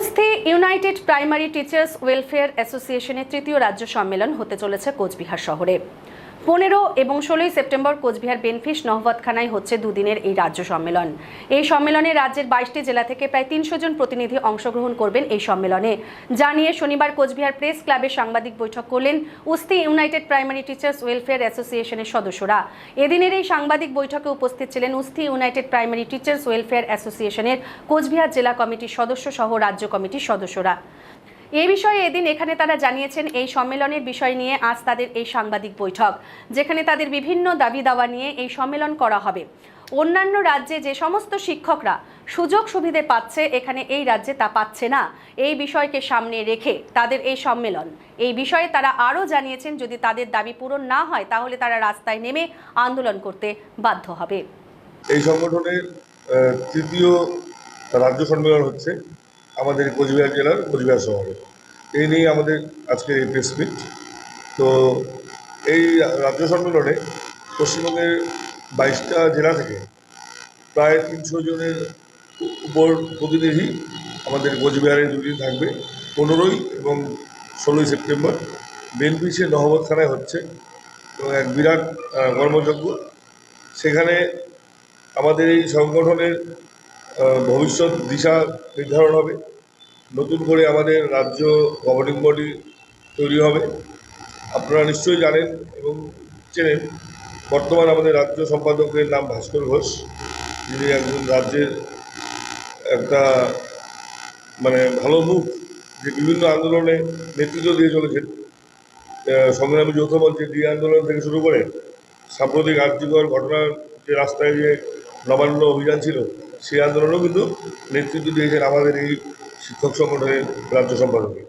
উস্থি United Primary Teachers Welfare অ্যাসোসিয়েশনের তৃতীয় রাজ্য সম্মেলন হতে চলেছে কোচবিহার শহরে। পনেরো এবং ষোলোই সেপ্টেম্বর কোচবিহার বেনফিস নহবতখানায় হচ্ছে দুদিনের এই রাজ্য সম্মেলন। এই সম্মেলনে রাজ্যের বাইশটি জেলা থেকে প্রায় তিনশো জন প্রতিনিধি অংশগ্রহণ করবেন এই সম্মেলনে। জানিয়ে শনিবার কোচবিহার প্রেস ক্লাবে সাংবাদিক বৈঠক করলেন উস্তি ইউনাইটেড প্রাইমারি টিচার্স ওয়েলফেয়ার অ্যাসোসিয়েশনের সদস্যরা। এদিনের এই সাংবাদিক বৈঠকে উপস্থিত ছিলেন উস্তি ইউনাইটেড প্রাইমারি টিচার্স ওয়েলফেয়ার অ্যাসোসিয়েশনের কোচবিহার জেলা কমিটির সদস্য সহ রাজ্য কমিটির সদস্যরা। এ বিষয়ে এদিন এখানে তারা জানিয়েছেন, এই সম্মেলনের বিষয় নিয়ে আজ তাদের এই সাংবাদিক বৈঠক, যেখানে তাদের বিভিন্ন দাবি দাওয়া নিয়ে এই সম্মেলন করা হবে। অন্যান্য রাজ্যে যে সমস্ত শিক্ষকরা সুযোগ সুবিধে পাচ্ছে, এখানে এই রাজ্যে তা পাচ্ছে না। এই বিষয়কে সামনে রেখে তাদের এই সম্মেলন। এই বিষয়ে তারা আরও জানিয়েছেন, যদি তাদের দাবি পূরণ না হয়, তাহলে তারা রাস্তায় নেমে আন্দোলন করতে বাধ্য হবে। এই সংগঠনের তৃতীয় রাজ্য সম্মেলন হচ্ছে। আমাদের কোচবিহার জেলার কোচবিহার শহরে। এই নিয়ে আমাদের আজকের এই প্রেস মিট তো এই রাজ্য সম্মেলনে পশ্চিমবঙ্গের বাইশটা জেলা থেকে প্রায় তিনশো জনের উপর প্রতিনিধি আমাদের কোচবিহারে দুদিন থাকবে। পনেরোই এবং ষোলোই সেপ্টেম্বর বেনপিসে নহবতখানায় হচ্ছে এবং এক বিরাট কর্মযজ্ঞ। সেখানে আমাদের এই সংগঠনের ভবিষ্যৎ দিশা নির্ধারণ হবে। নতুন করে আমাদের রাজ্য গভর্নিং বডি তৈরি হবে। আপনারা নিশ্চয়ই জানেন এবং চেনেন, বর্তমান আমাদের রাজ্য সম্পাদকের নাম ভাস্কর ঘোষ। যিনি একজন রাজ্যের একটা মানে ভালো মুখ, যে বিভিন্ন আন্দোলনে নেতৃত্ব দিয়ে চলেছেন। সংগ্রামী যৌথ মঞ্চের ডি আন্দোলন থেকে শুরু করে সাম্প্রতিক আর্থিকর ঘটনার যে রাস্তায় যে নবান্ন অভিযান ছিল সেই আন্দোলনও কিন্তু নেতৃত্ব দিয়েছেন আমাদের এই শিক্ষক সংগঠনের রাজ্য সম্পাদকে।